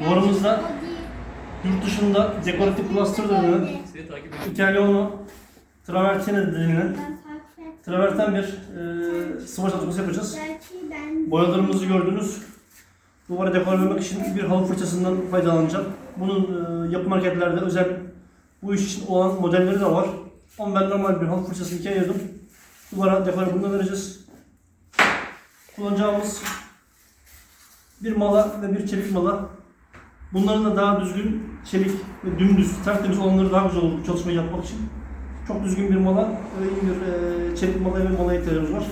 Duvarımızda yurt dışında dekoratif takip ediyorum. İtalyanı travertine denilen traverten bir e, sıva çalışması yapacağız. Boyalarımızı gördünüz. Duvara dekorlamak için bir halı fırçasından faydalanacağım. Bunun e, yapı marketlerde özel bu iş için olan modelleri de var. Ama ben normal bir halı fırçasını ikiye ayırdım. Duvara dekore bundan vereceğiz. Kullanacağımız bir mala ve bir çelik mala. Bunların da daha düzgün, çelik ve dümdüz, tertemiz olanları daha güzel olur bu çalışmayı yapmak için. Çok düzgün bir mala ve iyi bir e, çelik mala ve malaya ihtiyacımız var.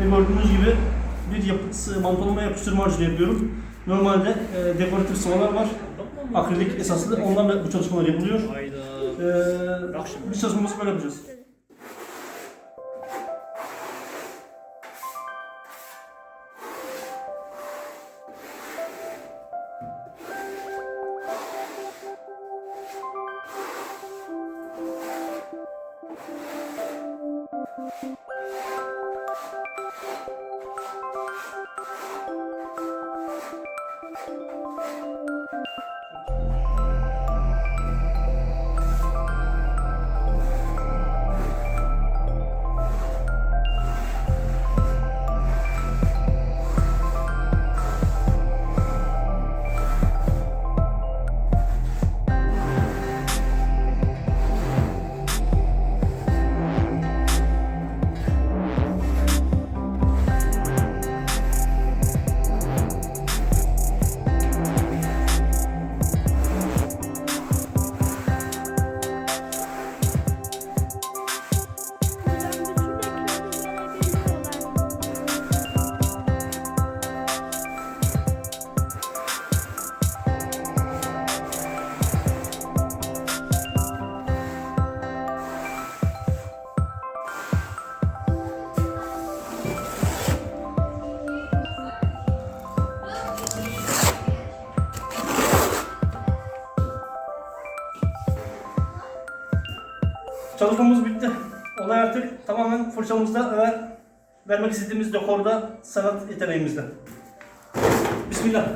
Ve gördüğünüz gibi bir yapısı, mantolama yapıştırma harcını yapıyorum. Normalde e, dekoratif sıvalar var. Akrilik esaslı. Onlarla bu çalışmalar yapılıyor. Hayda. E, biz çalışmamızı böyle yapacağız. Çalışmamız bitti. Olay artık tamamen fırçamızda ve vermek istediğimiz dekorda sanat yeteneğimizde. Bismillah.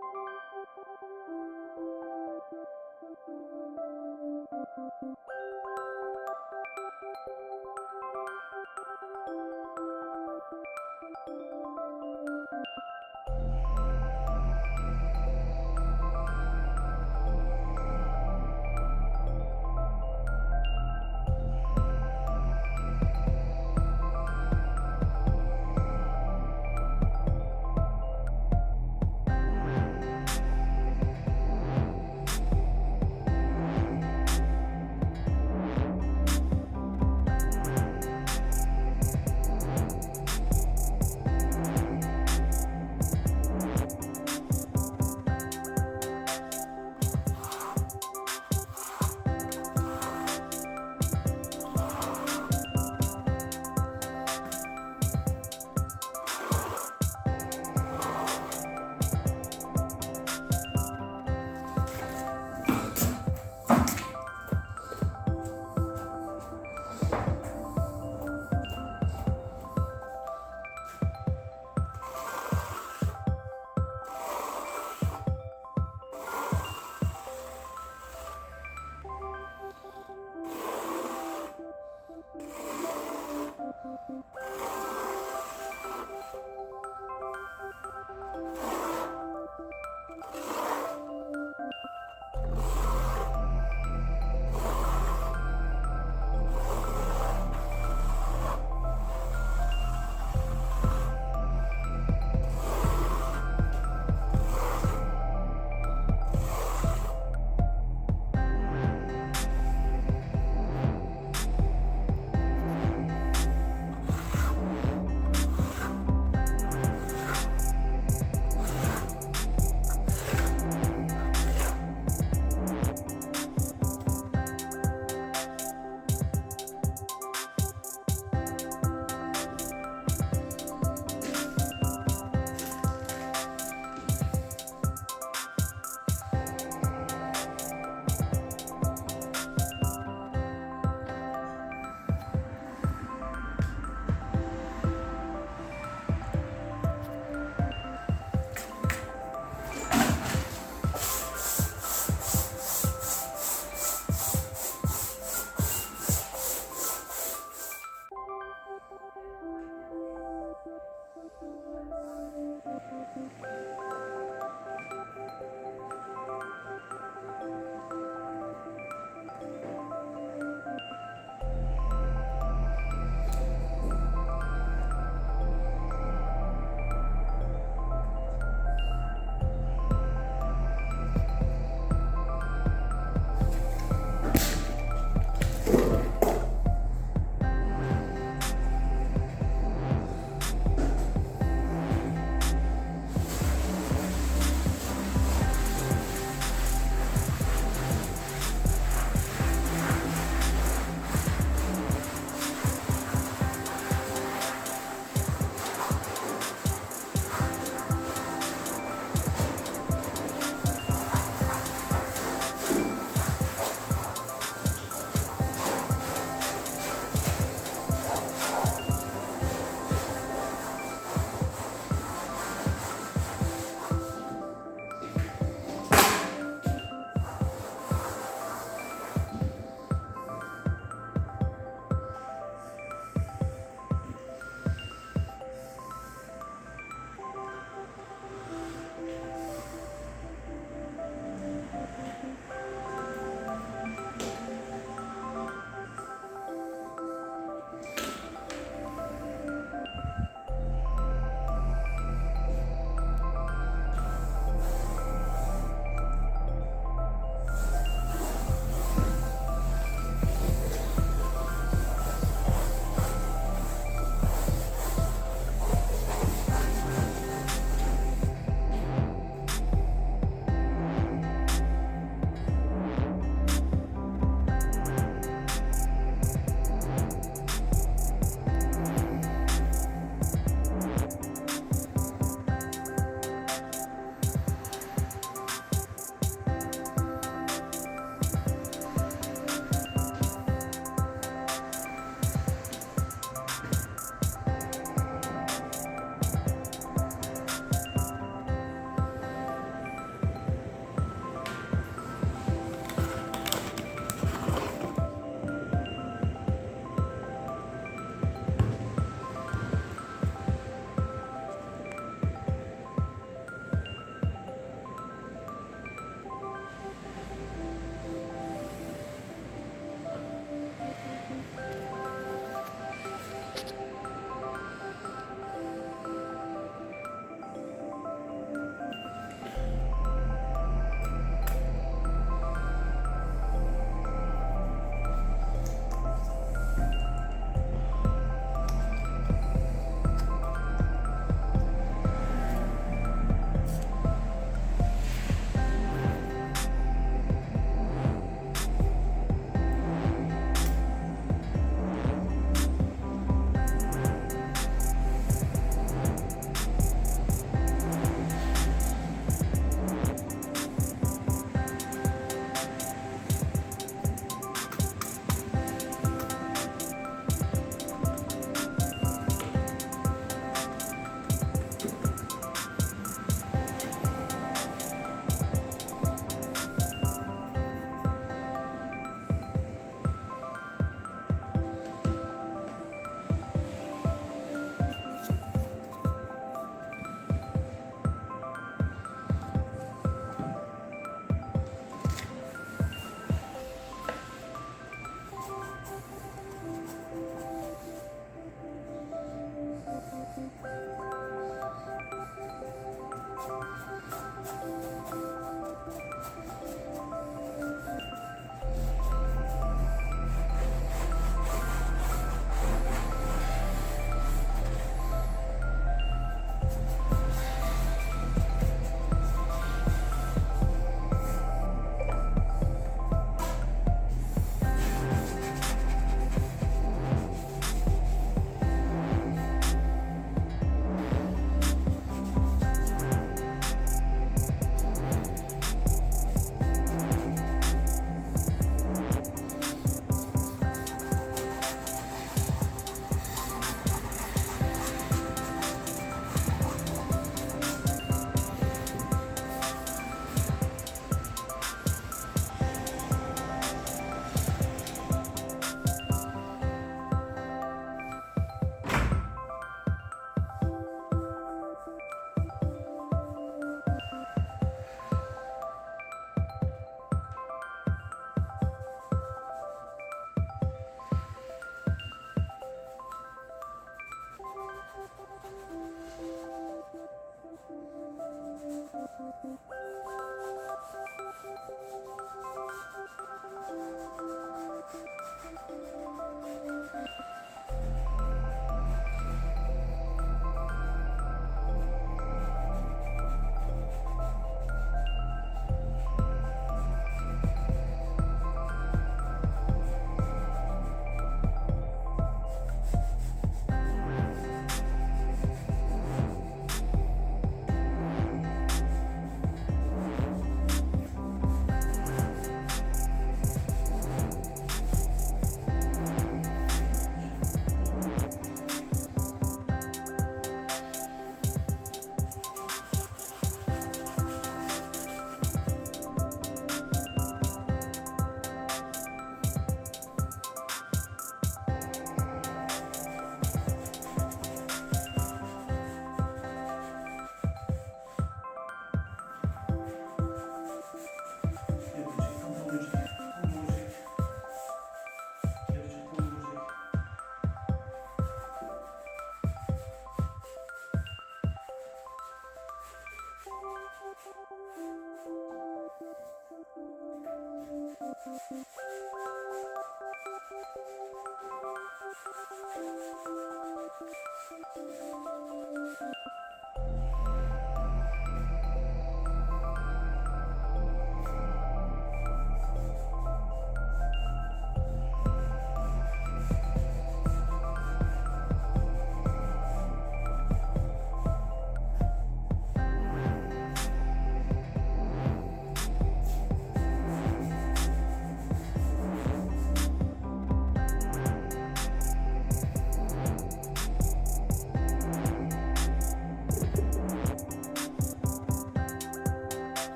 Thank you. Oh, my God.